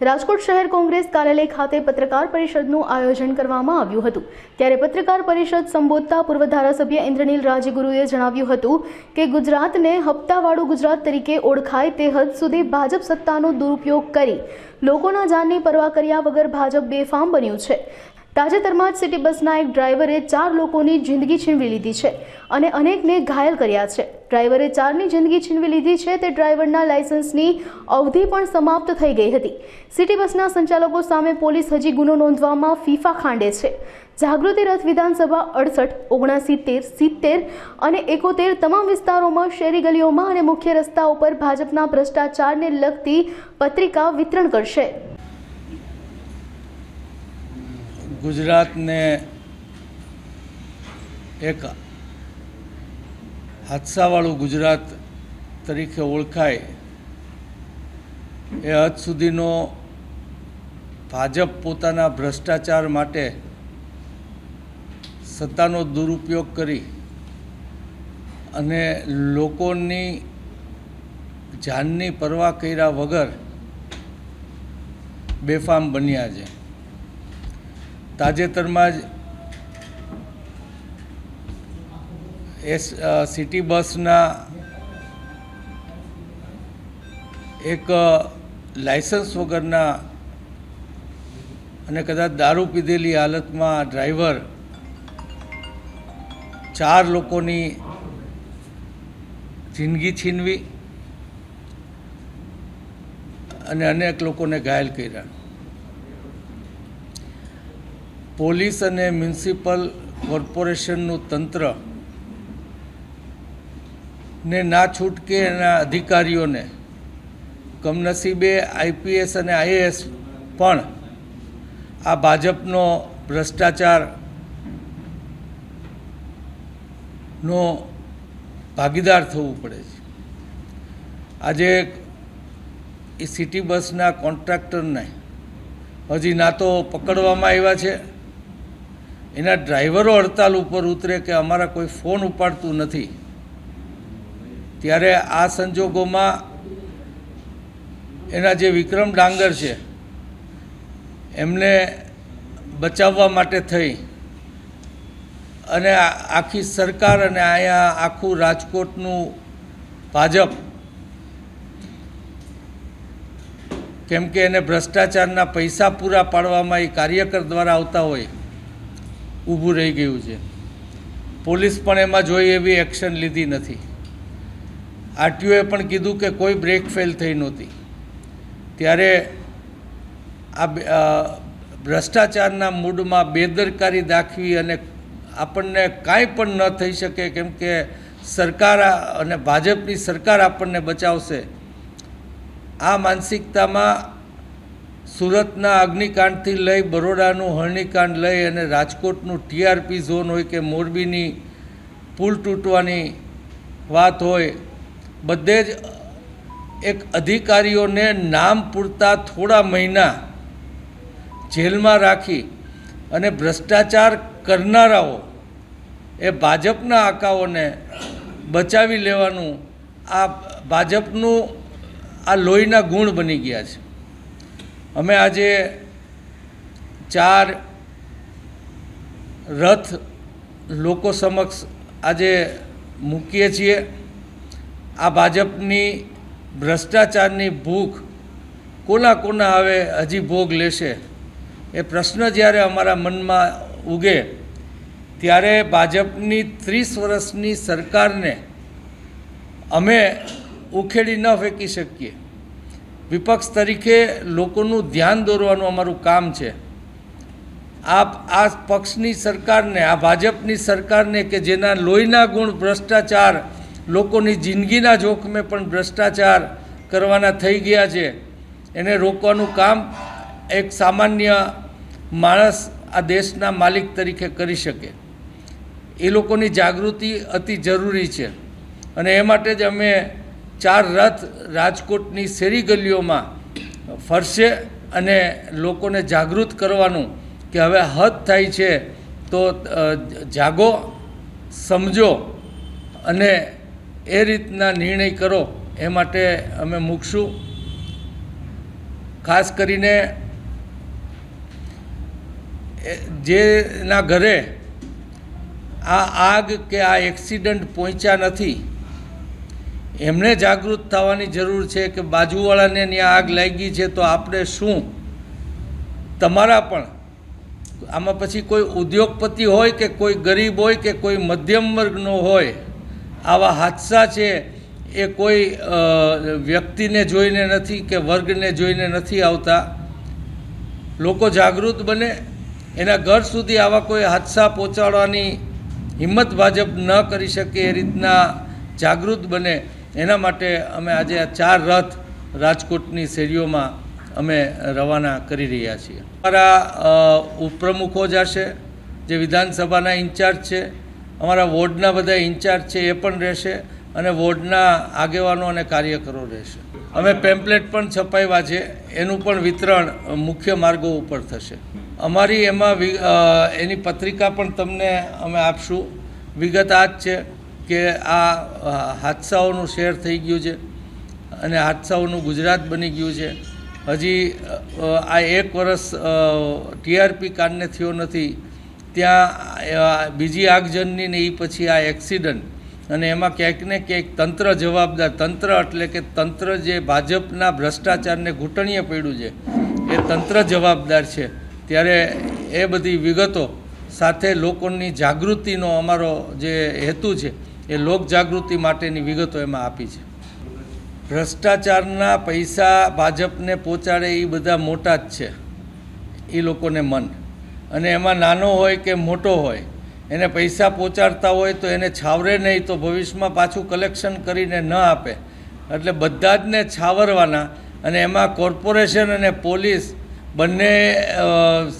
રાજકોટ શહેર કોંગ્રેસ કાર્યાલય ખાતે પત્રકાર પરિષદનું આયોજન કરવામાં આવ્યું હતું. ત્યારે પત્રકાર પરિષદ સંબોધતા પૂર્વ ધારાસભ્ય ઇન્દ્રનીલ રાજગુરુએ જણાવ્યું હતું કે ગુજરાતને હપ્તાવાળું ગુજરાત તરીકે ઓળખાય તે હદ સુધી ભાજપ સત્તાનો દુરુપયોગ કરી લોકોના જાનની પરવા કર્યા વગર ભાજપ બેફામ બન્યું છે. તાજેતરમાં જ સિટી બસના એક ડ્રાઈવરે ચાર લોકોની જિંદગી છીનવી લીધી છે અને અનેકને ઘાયલ કર્યા છે. ડ્રાઈવરે ચારની જિંદગી છીનવી લીધી છે તે ડ્રાઈવરના લાયસન્સની અવધિ પણ સમાપ્ત થઈ ગઈ હતી. સિટી બસના સંચાલકો સામે પોલીસ હજી ગુનો નોંધવામાં ફીફા ખાંડે છે. જાગૃતિ રથ વિધાનસભા અડસઠ, ઓગણસિત્તેર, સિત્તેર અને એકોતેર તમામ વિસ્તારોમાં શેરી ગલીઓમાં અને મુખ્ય રસ્તા ઉપર ભાજપના ભ્રષ્ટાચારને લગતી પત્રિકા વિતરણ કરશે. ગુજરાતને એક હાદસાવાળું ગુજરાત તરીકે ઓળખાય, એ હદ સુધીનો ભાજપ પોતાના ભ્રષ્ટાચાર માટે સત્તાનો દુરુપયોગ કરી અને લોકોની જાનની પરવા કર્યા વગર બેફામ બન્યા છે. તાજેતરમાં જ એસ સિટી બસના એક લાયસન્સ વગરના અને કદાચ દારૂ પીધેલી હાલતમાં ડ્રાઈવર ચાર લોકોની જિંદગી છીનવી અને અનેક લોકોને ઘાયલ કર્યા. પોલીસ અને મ્યુનિસિપલ કોર્પોરેશનનું તંત્ર ને ના છૂટકે એના અધિકારીઓને કમનસીબે આઈપીએસ અને આઈએએસ પણ આ ભાજપનો ભ્રષ્ટાચાર નો ભાગીદાર થવું પડે છે. આજે એ સિટી બસના કોન્ટ્રાક્ટરને હજી ના તો પકડવામાં આવ્યા છે. એના ડ્રાઈવરો હડતાલ ઉપર ઉતરે કે અમારા કોઈ ફોન ઉપાડતું નથી. ત્યારે આ સંજોગોમાં એના જે વિક્રમ ડાંગર છે, એમને બચાવવા માટે થઈ. અને આખી સરકાર અને અહીંયા આખું રાજકોટનું ભાજપ કેમ કે એને ભ્રષ્ટાચારના પૈસા પૂરા પાડવામાં એ કાર્યકર દ્વારા આવતા હોય. ઊભું રહી ગયું છે. પોલીસ પણ એમાં જોઈ એવી એક્શન લીધી નથી. આરટીઓએ પણ કીધું કે કોઈ બ્રેક ફેલ થઈ નહોતી. ત્યારે આ ભ્રષ્ટાચારના મૂડમાં બેદરકારી દાખવી અને આપણને કાંઈ પણ ન થઈ શકે કેમ કે સરકાર અને ભાજપની સરકાર આપણને બચાવશે. આ માનસિકતામાં સુરતના અગ્નિકાંડથી લઈ બરોડાનું હરણીકાંડ લઈ અને રાજકોટનું ટીઆરપી ઝોન હોય કે મોરબીની પુલ તૂટવાની વાત હોય, બધે જ એક અધિકારીઓને નામ પૂરતા થોડા મહિના જેલમાં રાખી અને ભ્રષ્ટાચાર કરનારાઓ એ ભાજપના આકાઓને બચાવી લેવાનું આ ભાજપનું આ લોહીના ગુણ બની ગયા છે. અમે આજે ચાર રથ લોકો સમક્ષ આજે મૂકીએ છીએ. આ ભાજપની ભ્રષ્ટાચારની ભૂખ કોના કોના હવે હજી ભોગ લેશે એ પ્રશ્ન જ્યારે અમારા મનમાં ઉગે ત્યારે ભાજપની ત્રીસ વર્ષની સરકારને અમે ઉખેડી ન ફેંકી શકીએ. વિપક્ષ તરીકે લોકોનું ધ્યાન દોરવાનું અમારું કામ છે. આ આ પક્ષની સરકારને, આ ભાજપની સરકારને કે જેના લોહીના ગુણ, ભ્રષ્ટાચાર, લોકોની જિંદગીના જોખમે પણ ભ્રષ્ટાચાર કરવાના થઈ ગયા છે, એને રોકવાનું કામ એક સામાન્ય માણસ આ દેશના માલિક તરીકે કરી શકે. એ લોકોની જાગૃતિ અતિ જરૂરી છે. અને એ માટે જ અમે ચાર રથ રાજકોટની શેરી ગલીઓમાં ફરશે અને લોકોને જાગૃત કરવાનું કે હવે હદ થાય છે, તો જાગો, સમજો અને એ રીતના નિર્ણય કરો. એ માટે અમે મૂકશું. ખાસ કરીને જેના ઘરે આ આગ કે આ એક્સિડન્ટ પહોંચ્યા નથી એમણે જાગૃત થવાની જરૂર છે કે બાજુવાળાને ત્યાં આગ લાગી છે તો આપણે શું? તમારા પણ. આમાં પછી કોઈ ઉદ્યોગપતિ હોય કે કોઈ ગરીબ હોય કે કોઈ મધ્યમ વર્ગનો હોય, આવા હાદસા છે એ કોઈ વ્યક્તિને જોઈને નથી કે વર્ગને જોઈને નથી આવતા. લોકો જાગૃત બને. એના ઘર સુધી આવા કોઈ હાદસા પહોંચાડવાની હિંમત ભાજપ ન કરી શકે એ રીતના જાગૃત બને. એના માટે અમે આજે આ ચાર રથ રાજકોટની શેરીઓમાં અમે રવાના કરી રહ્યા છીએ. અમારા ઉપપ્રમુખો જશે જે વિધાનસભાના ઇન્ચાર્જ છે, અમારા વોર્ડના બધા ઇન્ચાર્જ છે એ પણ રહેશે અને વોર્ડના આગેવાનો અને કાર્યકરો રહેશે. અમે પેમ્પલેટ પણ છપાવ્યા છે, એનું પણ વિતરણ મુખ્ય માર્ગો ઉપર થશે. અમારી એમાં એની પત્રિકા પણ તમને અમે આપશું. વિગત આ જ છે કે આ હાદસાઓનું શેર થઈ ગયું છે અને હાદસાઓનું ગુજરાત બની ગયું છે. હજી આ એક વર્ષ ટીઆરપી કાંડને થયો નથી. ત્યાં બીજી આગજનની ને એ પછી આ એક્સિડન્ટ. અને એમાં ક્યાંક ને ક્યાંક તંત્ર જવાબદાર, તંત્ર એટલે કે તંત્ર જે ભાજપના ભ્રષ્ટાચારને ઘૂંટણીએ પડ્યું છે, એ તંત્ર જવાબદાર છે. ત્યારે એ બધી વિગતો સાથે લોકોની જાગૃતિનો અમારો જે હેતુ છે એ લોક જાગૃતિ માટેની વિગતો એમાં આપી છે. ભ્રષ્ટાચારના પૈસા ભાજપને પહોંચાડે એ બધા મોટા જ છે. એ લોકોને મન. અને એમાં નાનો હોય કે મોટો હોય, એને પૈસા પહોંચાડતા હોય તો એને છાવરે નહીં તો ભવિષ્યમાં પાછું કલેક્શન કરીને ન આપે. એટલે બધા જ ને છાવરવાના અને એમાં કોર્પોરેશન અને પોલીસ બંને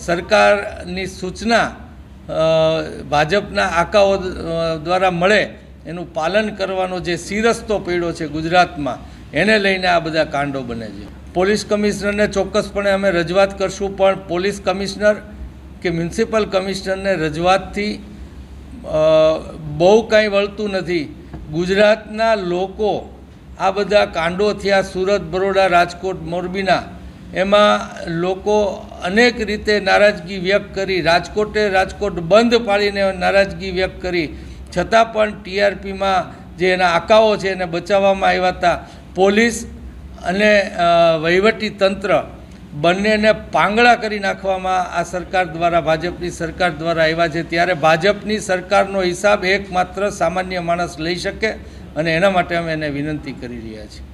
સરકારની સૂચના ભાજપના આકાઓ દ્વારા મળે એનું પાલન કરવાનો જે સિરસ્તો પીડો છે ગુજરાતમાં, એને લઈને આ બધા કાંડો બને છે. પોલીસ કમિશનરને ચોક્કસપણે અમે રજૂઆત કરશું, પણ પોલીસ કમિશનર કે મ્યુનિસિપલ કમિશનરને રજૂઆતથી બહુ કાંઈ વળતું નથી. ગુજરાતના લોકો આ બધા કાંડો થયા સુરત, બરોડા, રાજકોટ, મોરબીના, એમાં લોકો અનેક રીતે નારાજગી વ્યક્ત કરી, રાજકોટે રાજકોટ બંધ પાડીને નારાજગી વ્યક્ત કરી છતાં પણ ટીઆરપીમાં જે એના આકાઓ છે એને બચાવવામાં આવ્યા હતા. પોલીસ અને વહીવટી તંત્ર બંનેને પાંગળા કરી નાખવામાં આ સરકાર દ્વારા, ભાજપની સરકાર દ્વારા આવ્યા છે. ત્યારે ભાજપની સરકારનો હિસાબ એકમાત્ર સામાન્ય માણસ લઈ શકે અને એના માટે અમે એને વિનંતી કરી રહ્યા છીએ.